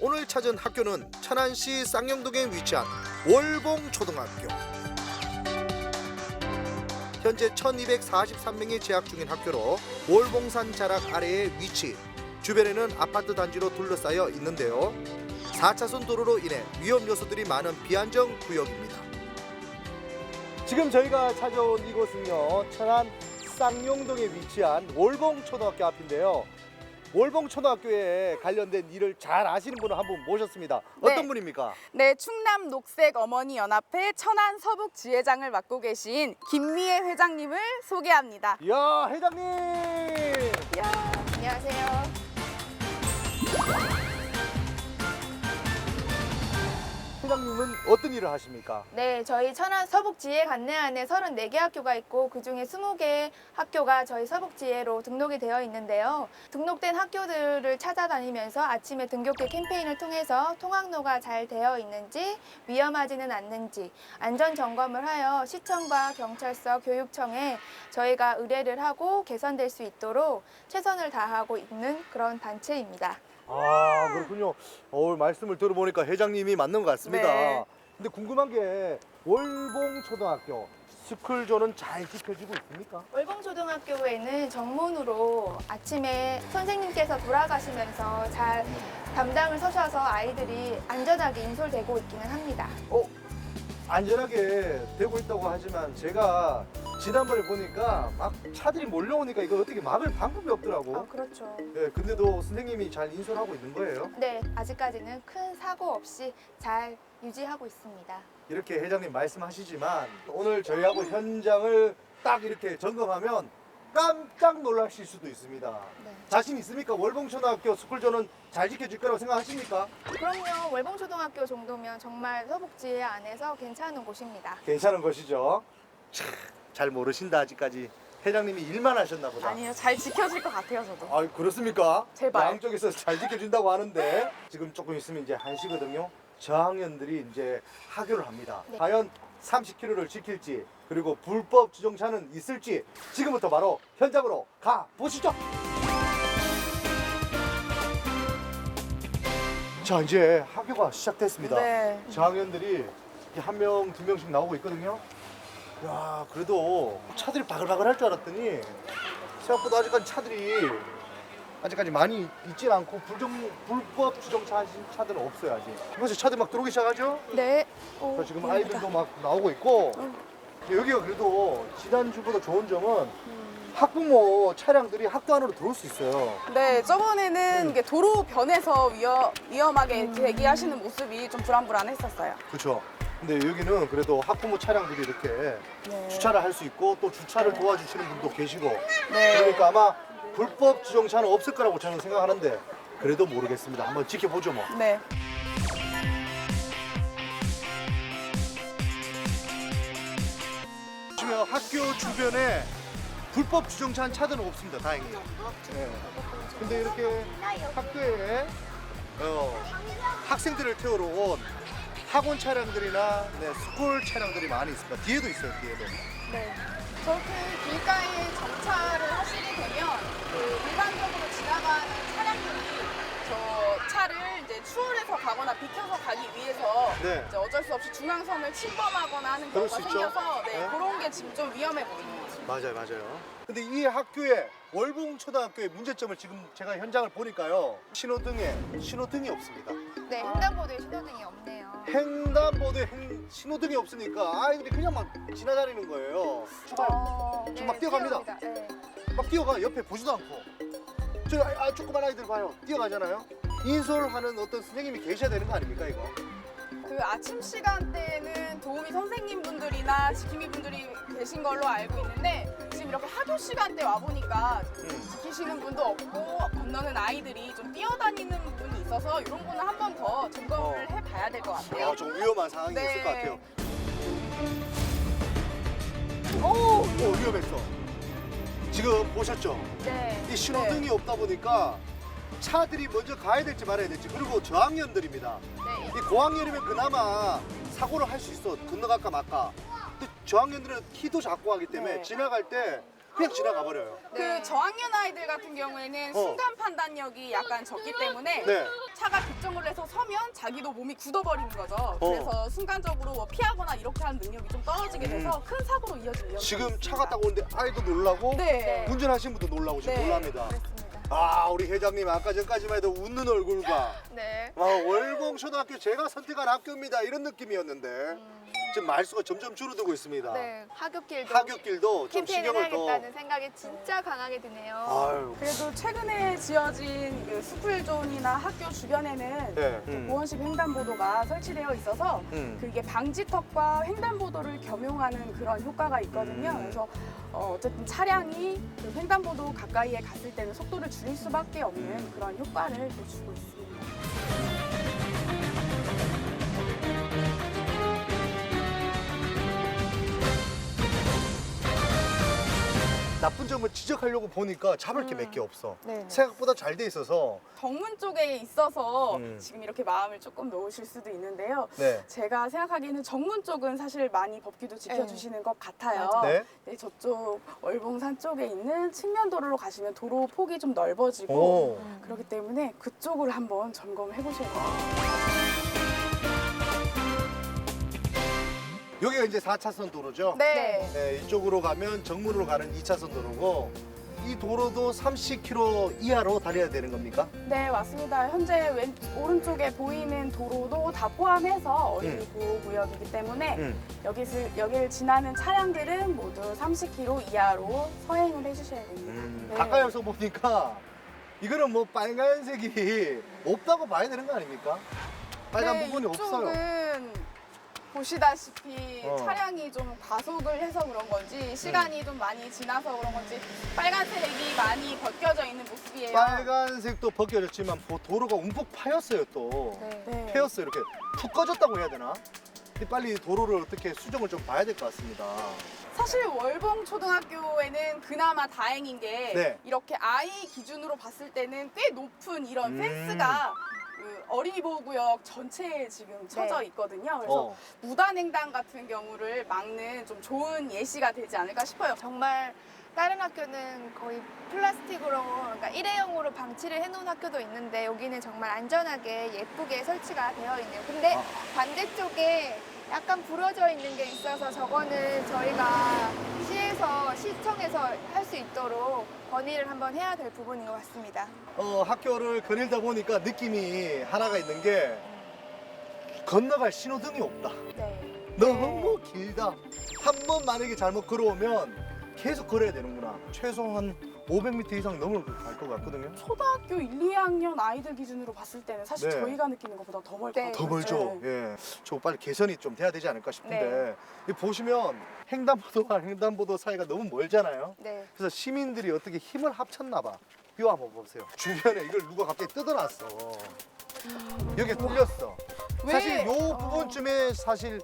오늘 찾은 학교는 천안시 쌍용동에 위치한 월봉초등학교. 현재 1243명이 재학 중인 학교로 월봉산 자락 아래에 위치, 주변에는 아파트 단지로 둘러싸여 있는데요. 4차선 도로로 인해 위험 요소들이 많은 비안정 구역입니다. 지금 저희가 찾아온 이곳은요. 천안 쌍용동에 위치한 월봉초등학교 앞인데요. 월봉초등학교에 관련된 일을 잘 아시는 분을 한 분 모셨습니다. 어떤 네. 분입니까? 네, 충남 녹색 어머니 연합회 천안 서북 지회장을 맡고 계신 김미애 회장님을 소개합니다. 이야 회장님. 안녕하세요. 회장님은 어떤 일을 하십니까? 네, 저희 천안 서북지회 관내 안에 34개 학교가 있고 그중에 20개 학교가 저희 서북지회로 등록이 되어 있는데요. 등록된 학교들을 찾아다니면서 아침에 등교길 캠페인을 통해서 통학로가 잘 되어 있는지 위험하지는 않는지 안전 점검을 하여 시청과 경찰서, 교육청에 저희가 의뢰를 하고 개선될 수 있도록 최선을 다하고 있는 그런 단체입니다. 아 그렇군요. 어, 말씀을 들어보니까 회장님이 맞는 것 같습니다. 네. 근데 궁금한 게 월봉 초등학교 스쿨존은 잘 지켜지고 있습니까? 월봉초등학교에는 정문으로 아침에 선생님께서 돌아가시면서 잘 담당을 서셔서 아이들이 안전하게 인솔되고 있기는 합니다. 어 안전하게 되고 있다고 하지만 제가 지난번에 보니까 막 차들이 몰려오니까 이걸 어떻게 막을 방법이 없더라고. 아, 그렇죠. 네, 근데도 선생님이 잘 인솔 하고 있는 거예요. 네, 아직까지는 큰 사고 없이 잘 유지하고 있습니다. 이렇게 회장님 말씀하시지만 오늘 저희하고 현장을 딱 이렇게 점검하면 깜짝 놀라실 수도 있습니다. 네. 자신 있습니까? 월봉초등학교 스쿨존은 잘 지켜질 거라고 생각하십니까? 그럼요, 월봉초등학교 정도면 정말 서북지회 안에서 괜찮은 곳입니다. 괜찮은 것이죠. 참, 잘 모르신다 아직까지. 회장님이 일만 하셨나 보다. 아니요, 잘 지켜질 것 같아요, 저도. 아 그렇습니까? 제발. 양쪽에서 잘 지켜준다고 하는데 지금 조금 있으면 이제 한시거든요. 저학년들이 이제 하교를 합니다. 네. 과연 30km를 지킬지 그리고 불법 주정차는 있을지 지금부터 바로 현장으로 가 보시죠. 자 이제 학교가 시작됐습니다. 네. 저학년들이 한 명, 두 명씩 나오고 있거든요. 야, 그래도 차들이 바글바글 할 줄 알았더니 생각보다 아직까지 차들이 아직까지 많이 있진 않고 불정, 불법 주정차 하신 차들은 없어요, 아직. 이곳에 차들 막 들어오기 시작하죠? 네. 자, 지금 아이들도 막 나오고 있고 여기가 그래도 지난주보다 좋은 점은 학부모 차량들이 학교 안으로 들어올 수 있어요. 네, 저번에는 이게 도로 변에서 위험, 위험하게 대기하시는 모습이 좀 불안불안했었어요. 그렇죠. 근데 여기는 그래도 학부모 차량들이 이렇게 네. 주차를 할 수 있고 또 주차를 도와주시는 분도 계시고 네. 그러니까 아마 불법 주정차는 없을 거라고 저는 생각하는데 그래도 모르겠습니다. 한번 지켜보죠 뭐. 네. 학교 주변에 불법 주정차한 차들은 없습니다. 다행히. 네. 근데 이렇게 학교에 어, 학생들을 태우러 온 학원 차량들이나 네, 스쿨 차량들이 많이 있습니다. 뒤에도 있어요. 뒤에도. 네. 저렇게 길가에 정차를 하시게 되면 그 일반적으로 지나가는 차량들이 저 차를 이제 추월해서 가거나 비켜서 가기 위해서 네. 이제 어쩔 수 없이 중앙선을 침범하거나 하는 그럴 경우가 수 있죠. 생겨서 네, 네. 그런 게 지금 좀 위험해 보이는 거죠. 맞아요, 맞아요. 근데 이 학교에 월봉초등학교의 문제점을 지금 제가 현장을 보니까요. 신호등에 신호등이 없습니다. 네, 횡단보도에 신호등이 없네요. 횡단보도에 행- 신호등이 없으니까 아이들이 그냥 막 지나다니는 거예요. 출발. 어, 지금 막 뛰어갑니다. 네. 막 뛰어가 옆에 보지도 않고 저 아, 아, 조그만 아이들 봐요 뛰어가잖아요 인솔하는 어떤 선생님이 계셔야 되는 거 아닙니까 이거 그 아침 시간대에는 도우미 선생님분들이나 지킴이분들이 계신 걸로 알고 있는데 지금 이렇게 학교 시간대 와 보니까 음. 지키시는 분도 없고 건너는 아이들이 좀 뛰어다니는 분이 있어서 이런 거는 한 번 더 점검을 어. 해봐야 될 것 같아요. 아, 좀 위험한 상황이 네. 있을 것 같아요 오, 오 위험했어 지금 보셨죠 네. 이 신호등이 없다 보니까 차들이 먼저 가야 될지 말아야 될지 그리고 저학년들입니다 네. 이 고학년이면 그나마 사고를 할 수 있어 건너갈까 말까 근데 저학년들은 키도 작고 하기 때문에 네. 지나갈 때 그냥 지나가 버려요. 네. 그 저학년 아이들 같은 경우에는 어. 순간 판단력이 약간 적기 때문에 네. 차가 급정을 해서 서면 자기도 몸이 굳어버리는 거죠. 어. 그래서 순간적으로 뭐 피하거나 이렇게 하는 능력이 좀 떨어지게 돼서 음. 큰 사고로 이어지는 위험이 지금 있습니다. 차가 타고 오는데 아이도 놀라고 네. 운전하시는 분도 놀라고 지금 네. 놀랍니다. 그렇습니다. 아 우리 회장님 아까 전까지만 해도 웃는 얼굴과 네. 아, 월봉 초등학교 제가 선택한 학교입니다. 이런 느낌이었는데 지금 말수가 점점 줄어들고 있습니다. 네. 하굣길도 하굣길도 좀 캠페인을 신경을 더. 해야겠다는 생각이 진짜 강하게 드네요. 아유. 그래도 최근에 지어진 그 스쿨존이나 학교 주변에는 네. 음. 보온식 횡단보도가 설치되어 있어서 음. 그게 방지턱과 횡단보도를 겸용하는 그런 효과가 있거든요. 음. 그래서 어, 어쨌든 차량이 그 횡단보도 가까이에 갔을 때는 속도를 줄일 수밖에 없는 음. 그런 효과를 또 주고 있습니다. 나쁜 점을 지적하려고 보니까 잡을 게 음. 몇개 없어. 네. 생각보다 잘 돼 있어서. 정문 쪽에 있어서 음. 지금 이렇게 마음을 조금 놓으실 수도 있는데요. 네. 제가 생각하기에는 정문 쪽은 사실 많이 법규도 지켜주시는 것 같아요. 네. 네, 저쪽 월봉산 쪽에 있는 측면 도로로 가시면 도로 폭이 좀 넓어지고 오. 음. 그렇기 때문에 그쪽을 한번 점검을 해보셔야 돼요. 여기가 이제 4차선 도로죠? 네. 네, 이쪽으로 가면 정문으로 가는 2차선 도로고 이 도로도 30km 이하로 달려야 되는 겁니까? 네, 맞습니다. 현재 왼 오른쪽에 보이는 도로도 다 포함해서 어린이 음. 보호 구역이기 때문에 응. 여기를, 여기를 지나는 차량들은 모두 30km 이하로 서행을 해주셔야 됩니다. 음. 네. 가까이서 보니까 이거는 뭐 빨간색이 없다고 봐야 되는 거 아닙니까? 빨간 네, 부분이 없어요. 보시다시피 어. 차량이 좀 과속을 해서 그런 건지 시간이 좀 많이 지나서 그런 건지 빨간색이 많이 벗겨져 있는 모습이에요. 빨간색도 벗겨졌지만 도- 도로가 움푹 파였어요 또. 네. 네. 패였어요 이렇게 푹 꺼졌다고 해야 되나? 근데 빨리 도로를 어떻게 수정을 좀 봐야 될 것 같습니다. 사실 월봉 초등학교에는 그나마 다행인 게 네. 이렇게 아이 기준으로 봤을 때는 꽤 높은 이런 음. 펜스가 그 어린이 보호구역 전체에 지금 쳐져 네. 있거든요. 그래서 어. 무단횡단 같은 경우를 막는 좀 좋은 예시가 되지 않을까 싶어요. 정말 다른 학교는 거의 플라스틱으로 그러니까 일회용으로 방치를 해놓은 학교도 있는데 여기는 정말 안전하게 예쁘게 설치가 되어 있네요. 근데 아. 반대쪽에 약간 부러져 있는 게 있어서 저거는 저희가 시에서 시청에서 할 수 있도록 건의를 한번 해야 될 부분인 것 같습니다. 어, 학교를 거닐다 보니까 느낌이 하나가 있는 게 건너갈 신호등이 없다. 네. 너무 길다. 한 번 만약에 잘못 걸어오면 계속 걸어야 되는구나. 최소한 500m 이상 넘을 갈 것 같거든요. 초등학교 1, 2학년 아이들 기준으로 봤을 때는 사실 네. 저희가 느끼는 것보다 더멀것 네. 더 멀죠. 네. 예. 저 빨리 개선이 좀 돼야 되지 않을까 싶은데 이 보시면 횡단보도와 횡단보도 사이가 너무 멀잖아요. 네. 그래서 시민들이 어떻게 힘을 합쳤나 봐. 이거 한번 보세요. 주변에 이걸 누가 갑자기 뜯어놨어. 여기 뚫렸어. 왜? 사실 요 어. 부분쯤에 사실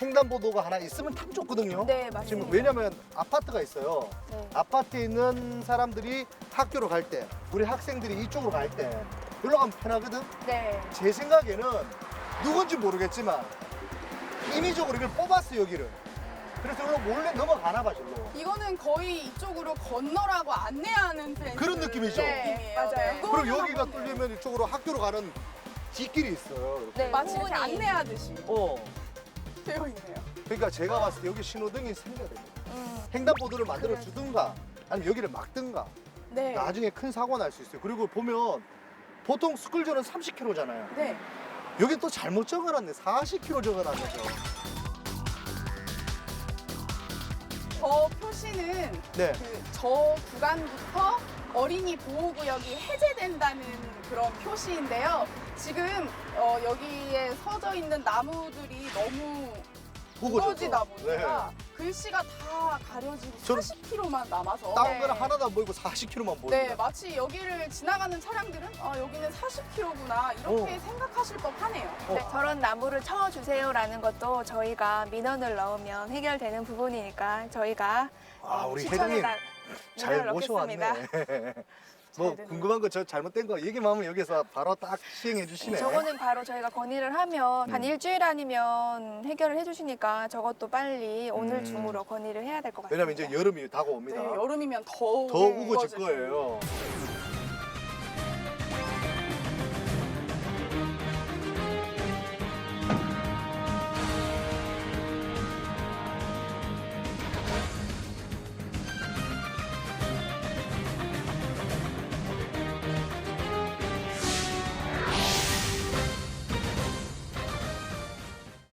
횡단보도가 하나 있으면 참 좋거든요. 네, 맞습니다. 지금 왜냐면 아파트가 있어요. 네. 아파트에 있는 사람들이 학교로 갈 때, 우리 학생들이 이쪽으로 갈 때, 여기로 가면 편하거든? 네. 제 생각에는 누군지 모르겠지만 인위적으로 이걸 뽑았어, 여기를. 그래서 여기로 몰래 넘어가나 봐, 절로. 이거는 거의 이쪽으로 건너라고 안내하는 펜스 그런 느낌이죠? 네, 맞아요. 그리고 여기가 뚫리면 이쪽으로 학교로 가는 뒷길이 있어요. 이렇게. 네, 마치 이렇게. 안내하듯이 어. 되어 있네요. 그러니까 제가 봤을 때 여기 신호등이 생겨야 됩니다. 음. 횡단보도를 만들어 주든가 아니면 여기를 막든가 네. 나중에 큰 사고 날수 있어요. 그리고 보면 보통 스쿨존은 30km잖아요. 네. 여기 또 잘못 적어놨네. 40km 적어놨네요. 저 표시는 네. 그 저 구간부터 어린이 보호구역이 해제된다는 그런 표시인데요. 지금 어, 여기에 서져 있는 나무들이 너무 무거워지다 보니까 글씨가 다 가려지고 네. 저는 40km만 남아서 다운 네. 거는 하나도 안 보이고 40km만 보입니다. 네, 마치 여기를 지나가는 차량들은 아, 여기는 40km구나 이렇게 어. 생각하실 법하네요. 어. 네, 저런 나무를 쳐주세요라는 것도 저희가 민원을 넣으면 해결되는 부분이니까 저희가 아, 어, 우리 시청에다 잘 넣겠습니다. 모셔왔네. 뭐 궁금한 거 저 잘못된 거 얘기만 하면 여기서 바로 딱 시행해 주시네. 저거는 바로 저희가 건의를 하면 한 음. 일주일 아니면 해결을 해주시니까 저것도 빨리 오늘 음. 중으로 건의를 해야 될 것 같습니다. 왜냐면 이제 여름이 다가옵니다. 네, 여름이면 더 우거질 우거질 거예요.